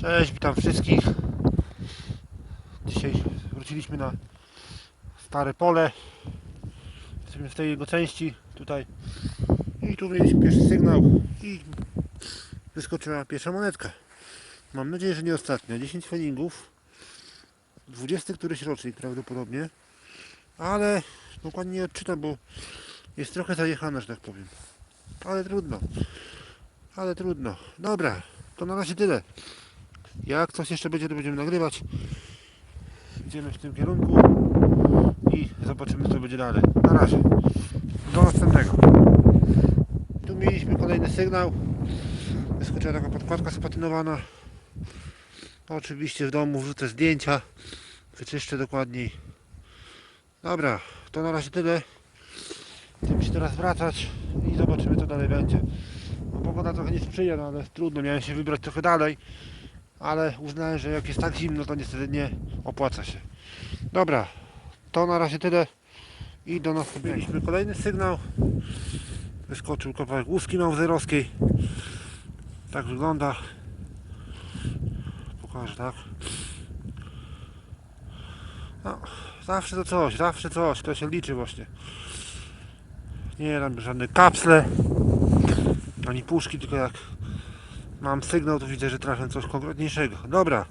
Cześć, witam wszystkich. Dzisiaj wróciliśmy na stare pole. Jesteśmy w tej jego części tutaj. I tu mieliśmy pierwszy sygnał i wyskoczyła pierwsza monetka. Mam nadzieję, że nie ostatnia. 10 felingów. 20 któryś rocznik prawdopodobnie. Ale dokładnie nie odczytam, bo jest trochę zajechana, że tak powiem. Ale trudno. Ale trudno. Dobra, to na razie tyle. Jak coś jeszcze będzie, to będziemy nagrywać. Idziemy w tym kierunku i zobaczymy, co będzie dalej. Na razie. Do następnego. Tu mieliśmy kolejny sygnał. Wyskoczyła taka podkładka spatynowana. Oczywiście w domu wrzucę zdjęcia. Wyczyszczę dokładniej. Dobra, to na razie tyle. Będziemy się teraz wracać i zobaczymy, co dalej będzie. No, pogoda trochę nie sprzyja, no ale trudno, miałem się wybrać trochę dalej, ale uznałem, że jak jest tak zimno, to niestety nie opłaca się. Dobra, to na razie tyle i do następnego. Mieliśmy kolejny sygnał. Wyskoczył kawałek łuski małzerowskiej. Tak wygląda. Pokażę, tak. No, zawsze to coś, zawsze coś, to się liczy właśnie. Nie tam żadne kapsle ani puszki, tylko jak mam sygnał, to widzę, że trafię coś konkretniejszego. Dobra,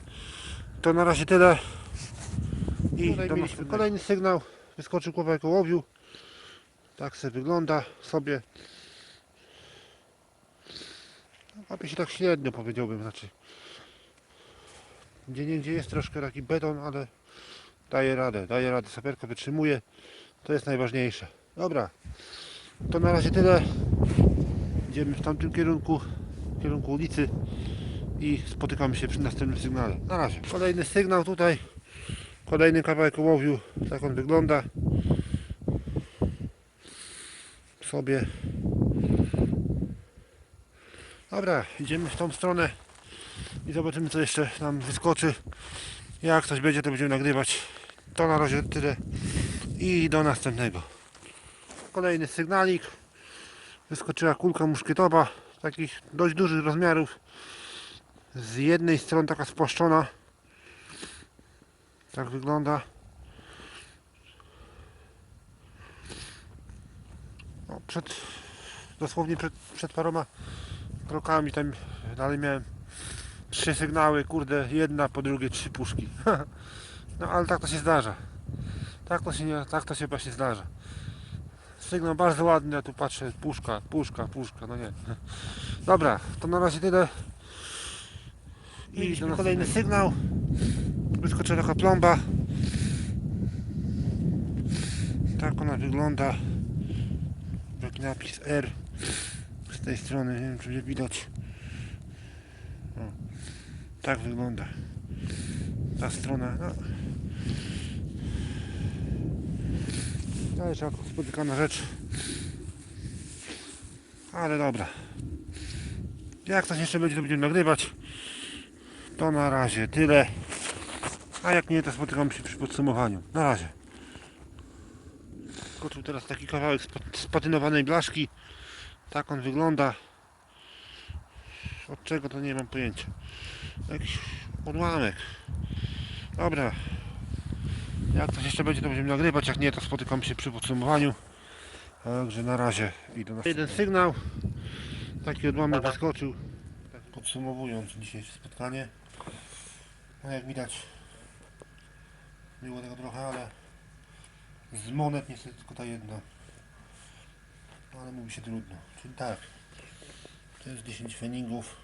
to na razie tyle. I Tutaj do mieliśmy kolejny sygnał. Wyskoczył kawałek ołowiu. Tak sobie wygląda sobie. Łapie się tak średnio powiedziałbym, znaczy. Gdzie nie gdzie jest troszkę taki beton, ale daje radę, daje radę, saperka wytrzymuje. To jest najważniejsze. Dobra, to na razie tyle. Idziemy w tamtym kierunku, kierunku ulicy i spotykamy się przy następnym sygnale. Na razie. Kolejny sygnał tutaj. Kolejny kawałek ołowiu. Tak on wygląda. Sobie. Dobra, idziemy w tą stronę i zobaczymy co jeszcze nam wyskoczy. Jak coś będzie to będziemy nagrywać. To na razie tyle i do następnego. Kolejny sygnalik. Wyskoczyła kulka muszkietowa takich dość dużych rozmiarów. Z jednej strony taka spłaszczona. Tak wygląda. No, przed, dosłownie przed, przed paroma krokami tam dalej miałem trzy sygnały, kurde, jedna po drugie trzy puszki. No ale tak to się zdarza. Tak to się, nie, tak to się właśnie zdarza. Sygnał bardzo ładny, a tu patrzę, puszka, puszka, puszka, no nie. Dobra, to na razie tyle. I Mieliśmy kolejny sygnał. Wyskoczyła taka plomba. Tak ona wygląda. Taki napis R z tej strony, nie wiem czy będzie widać. O, tak wygląda. Ta strona. No. To jest spotykana rzecz. Ale dobra. Jak coś jeszcze będzie, to będziemy nagrywać. To na razie tyle. A jak nie, to spotykamy się przy podsumowaniu. Na razie. Skoczył teraz taki kawałek spa- spatynowanej blaszki. Tak on wygląda. Od czego to nie mam pojęcia. Jakiś odłamek. Dobra. Jak coś jeszcze będzie, to będziemy nagrywać. Jak nie, to spotykamy się przy podsumowaniu. Także na razie i do Jeden sygnał. Taki odłamek wyskoczył. Podsumowując dzisiejsze spotkanie. No jak widać było tego trochę, ale z monet niestety tylko ta jedna. No, ale mówi się trudno. Czyli tak. To jest 10 feningów.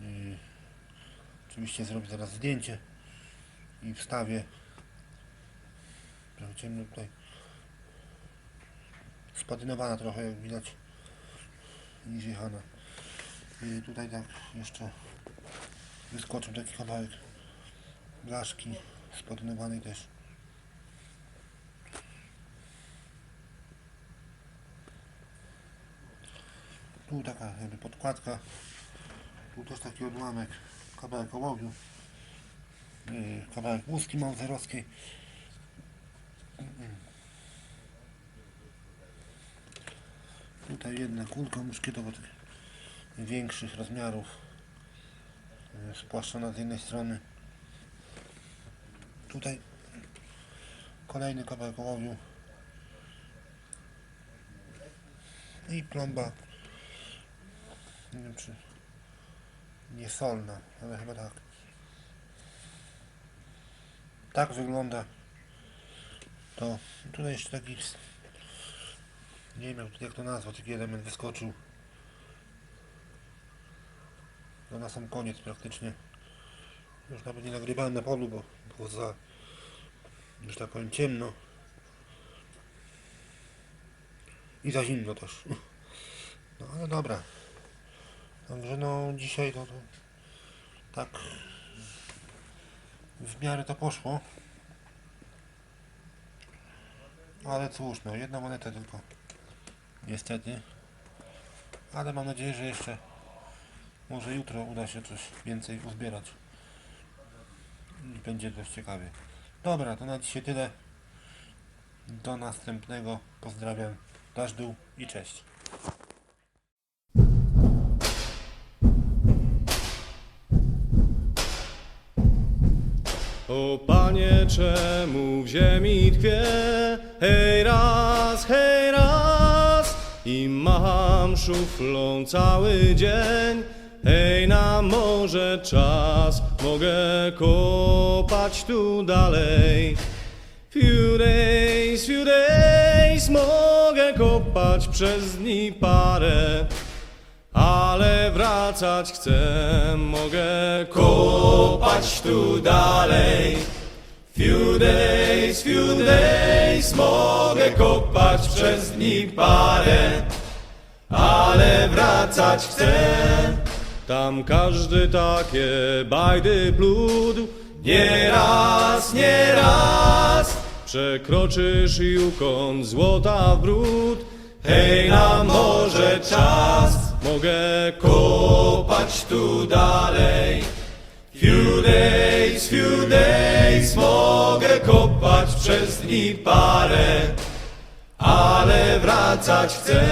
Yy, oczywiście zrobię zaraz zdjęcie i wstawię. Trochę ciemno tutaj. Spatynowana trochę jak widać. Niż jechana. Yy, tutaj tak jeszcze wyskoczył taki kawałek blaszki spatynowanej też. Tu taka jakby podkładka. Tu też taki odłamek. Kawałek ołowiu. Yy, kawałek łuski małzerowskiej. Tutaj jedna kulka muszkietowa tych większych rozmiarów. spłaszczona z jednej strony. Tutaj kolejny kawałek ołowiu. I plomba. Nie wiem czy nie solna, ale chyba tak. Tak wygląda to. Tutaj jeszcze taki nie wiem jak, to nazwać, taki element wyskoczył. No na sam koniec praktycznie. Już nawet nie nagrywałem na polu, bo było za, że tak powiem, ciemno. I za zimno też. No ale dobra. Także no dzisiaj to, to tak w miarę to poszło. Ale cóż, no jedna moneta tylko. Niestety. Ale mam nadzieję, że jeszcze może jutro uda się coś więcej uzbierać. I będzie dość ciekawie. Dobra, to na dzisiaj tyle. Do następnego. Pozdrawiam. Dasz dół i cześć. O panie, czemu w ziemi tkwie? Hej raz, hej raz i macham szuflą cały dzień. Hej, na morze czas, mogę kopać tu dalej. Few days, few days, mogę kopać przez dni parę. Ale wracać chcę, mogę kopać tu dalej. Few days, few days, mogę kopać przez dni parę. Ale wracać chcę. Tam każdy takie bajdy pludł. Nie raz, nie raz. Przekroczysz Yukon, złota w brud. Hej, na morze czas, mogę kopać tu dalej. Few days, few days, mogę kopać przez dni parę. Ale wracać chcę,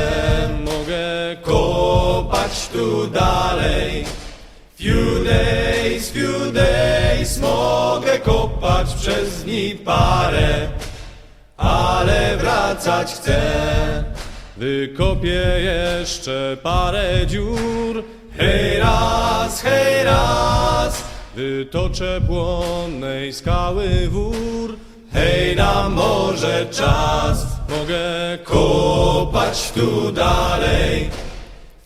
mogę kopać tu dalej. Few days, few days, mogę kopać przez dni parę. Ale wracać chcę. Wykopię jeszcze parę dziur. Hej raz, hej raz. Wytoczę płonnej skały wór. Hej na morze czas. Mogę kopać tu dalej.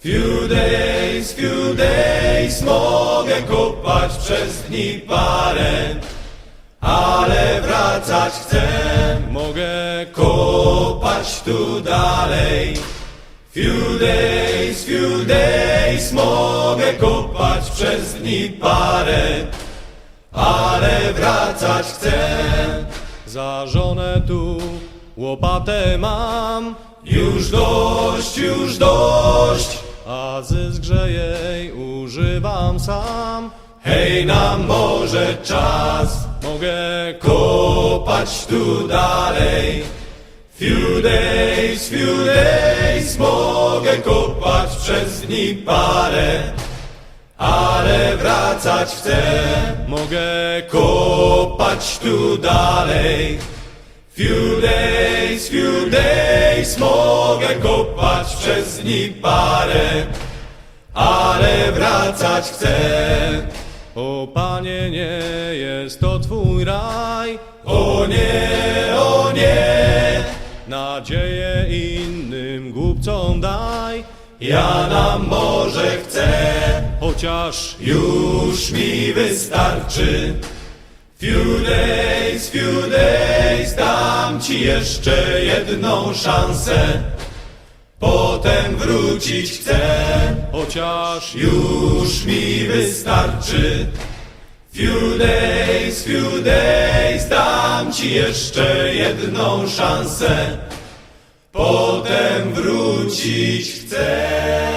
Few days, few days, mogę kopać przez dni parę. Ale wracać chcę, mogę kopać tu dalej. Few days, few days, mogę kopać przez dni parę. Ale wracać chcę, za żonę tu łopatę mam. Już dość, już dość, a zysk, że jej używam sam. Hej, na morze czas, mogę kopać tu dalej. Few days, few days, mogę kopać przez dni parę. Ale wracać chcę, mogę kopać tu dalej. Few days, few days, mogę kopać przez dni parę. Ale wracać chcę. O panie, nie jest to twój raj. O nie, o nie. Nadzieję innym głupcom daj. Ja na morze chcę, chociaż już mi wystarczy. Few days, few days, dam ci jeszcze jedną szansę. Potem wrócić chcę, chociaż już mi wystarczy. Few days, few days, dam ci jeszcze jedną szansę. Potem wrócić chcę.